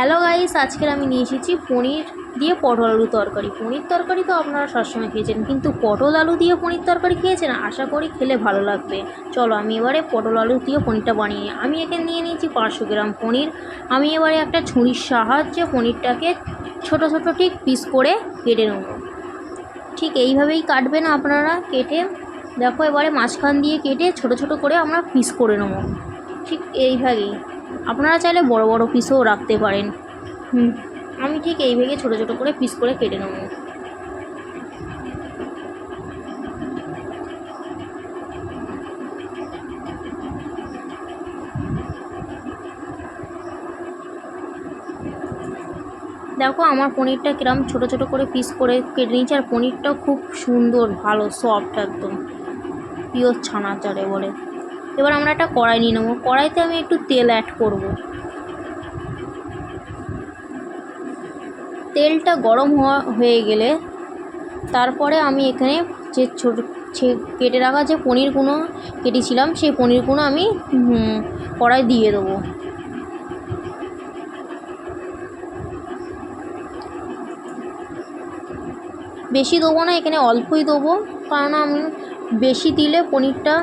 Hello guys আজকের আমি নিয়ে এসেছি পনির দিয়ে পটল আলু তরকারি। পনির তরকারি তো আপনারা সবসময় খেয়েছেন, কিন্তু পটল আলু দিয়ে পনির তরকারি খেয়েছেন? আশা করি খেলে ভালো লাগবে। চলো আমি এবারে পটল আলু দিয়ে পনিরটা বানিয়ে নিই। আমি এখানে নিয়ে নিয়েছি পাঁচশো গ্রাম পনির। আমি এবারে একটা ছুরির সাহায্যে পনিরটাকে ছোট ছোট ঠিক পিস করে কেটে নেব। ঠিক এইভাবেই কাটবেন আপনারা, কেটে দেখো এবারে মাঝখান দিয়ে কেটে ছোট ছোট করে আমরা পিস করে নেব। ঠিক এইভাবেই। আপনারা চাইলে বড় বড় পিসও রাখতে পারেন। হুম। আমি ঠিক এইভাবে ছোট ছোট করে পিস করে কেটে নেব। দেখো আমার পনিরটা কিরম ছোট ছোট করে পিস করে কেটে নিয়েছি আর পনিরটাও খুব সুন্দর ভালো সফট একদম। পিওর ছানাচারে বলে। এবার আমরা একটা কড়াই নিয়ে নেব। কড়াইতে আমি একটু তেল অ্যাড করব। তেলটা গরম হওয়া হয়ে গেলে তারপরে আমি এখানে যে ছোটো কেটে রাখা যে পনিরগুলো কেটেছিলাম, সেই পনিরগুলো আমি কড়াই দিয়ে দেবো। বেশি দেবো না, এখানে অল্পই দেবো। কারণ আমি বেশি দিলে পনিরটা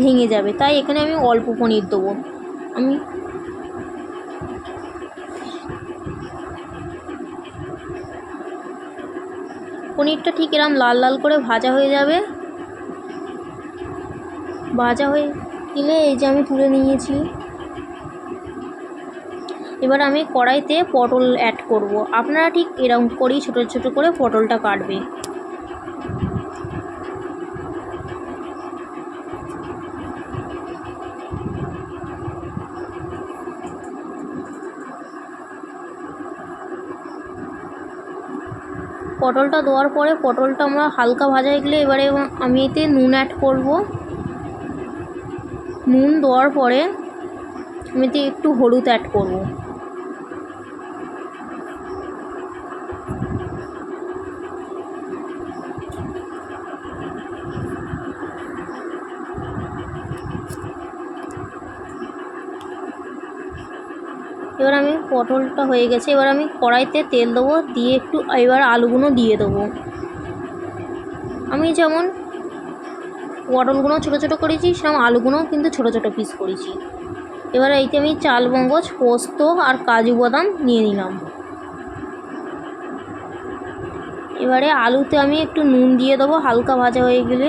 ভেঙে যাবে। তাই এখানে আমি অল্প পনির দেবো। আমি পনিরটা ঠিক এরম লাল লাল করে ভাজা হয়ে যাবে। ভাজা হয়ে গেলে এই যে আমি তুলে নিয়েছি। এবার আমি কড়াইতে পটল অ্যাড করব। আপনারা ঠিক এরকম করেই ছোটো ছোটো করে পটলটা কাটবে পটলটা দেওয়ার পরে পটলটা আমরা হালকা ভাজা হয়ে গেলে এবারে আমি এতে নুন অ্যাড করব। নুন দেওয়ার পরে আমি এতে একটু হলুদ অ্যাড করব। এবার আমি পটলটা হয়ে গেছে, এবার আমি কড়াইতে তেল দেবো, দিয়ে একটু এবার আলুগুলো দিয়ে দেবো। আমি যেমন পটলগুলো ছোটো ছোটো করেছি, সেরকম আলুগুলোও কিন্তু ছোটো ছোটো পিস করেছি। এবার এইতে আমি চাল, মগজ, পোস্ত আর কাজু বাদাম নিয়ে নিলাম। এবারে আলুতে আমি একটু নুন দিয়ে দেবো, হালকা ভাজা হয়ে গেলে।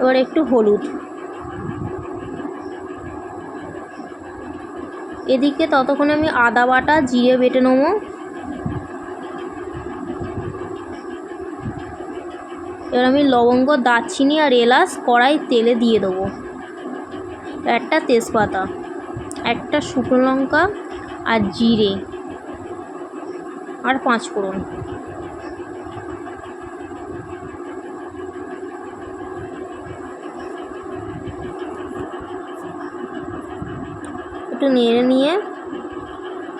এবার একটু হলুদ। এদিকে ততক্ষণে আমি আদা বাটা, জিরে বেটে নেব। এবার আমি লবঙ্গ, দারচিনি আর এলাচ কড়াই তেলে দিয়ে দেবো। একটা তেজপাতা, একটা শুকনো লঙ্কা আর জিরে আর পাঁচ ফোড়ন একটু নেড়ে নিয়ে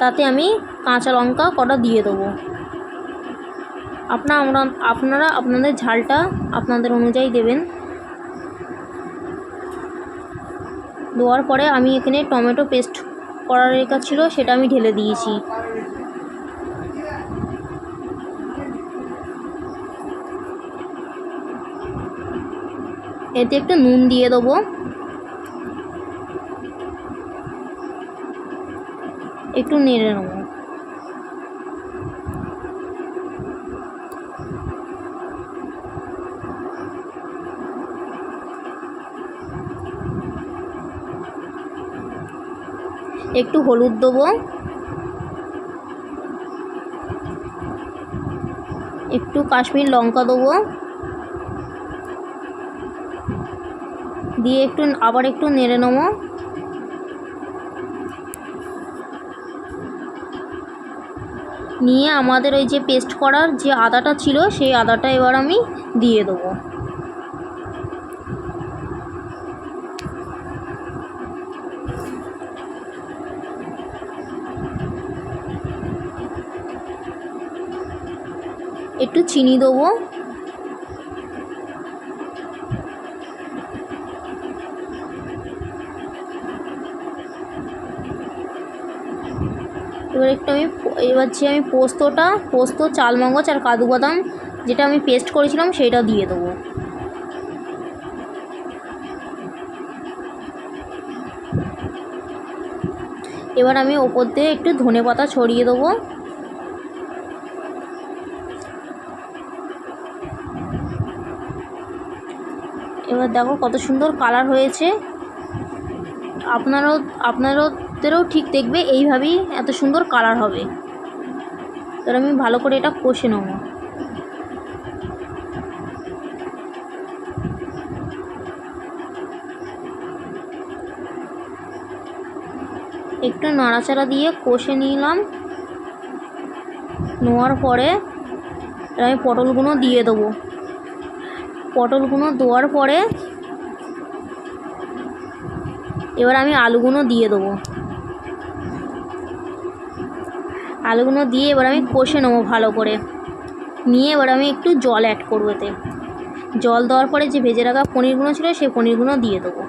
তাতে আমি কাঁচা লঙ্কা কটা দিয়ে দেবো। আপনারা আপনারা আপনাদের ঝালটা আপনাদের অনুযায়ী দেবেন। দেওয়ার পরে আমি এখানে টমেটো পেস্ট করার রেখা ছিল, সেটা আমি ঢেলে দিয়েছি। এতে একটু নুন দিয়ে দেবো। একটু নেড়ে নেব। একটু হলুদ দেবো। একটু কাশ্মীর লঙ্কা দেবো। দিয়ে একটু আবার একটু নেড়ে নেব। নিয়ে আমাদের ওই যে পেস্ট করার যে আদাটা ছিল, সেই আদাটা এবার আমি দিয়ে দেবো। একটু চিনি দেবো। এবার একটু আমি এবার যে আমি পোস্তটা, পোস্ত, চালমগজ আর কাজু বাদাম যেটা আমি পেস্ট করেছিলাম সেইটা দিয়ে দেবো। এবার আমি ওপর দিয়ে একটু ধনে পাতা ছড়িয়ে দেবো। এবার দেখো কত সুন্দর কালার হয়েছে। আপনারাও আপনারাদেরও ঠিক দেখবে এইভাবেই এত সুন্দর কালার হবে। এবার আমি ভালো করে এটা কষে নেব। একটু নাড়াচাড়া দিয়ে কষে নিলাম। নেওয়ার পরে আমি পটলগুলো দিয়ে দেবো। পটলগুলো দেওয়ার পরে এবার আমি আলুগুলো দিয়ে দেবো। আলুগুলো দিয়ে এবার আমি কষে নেব ভালো করে। নিয়ে এবার আমি একটু জল অ্যাড করব এতে। জল দেওয়ার পরে যে ভেজে রাখা পনিরগুলো ছিল, সেই পনিরগুলো দিয়ে দেবো।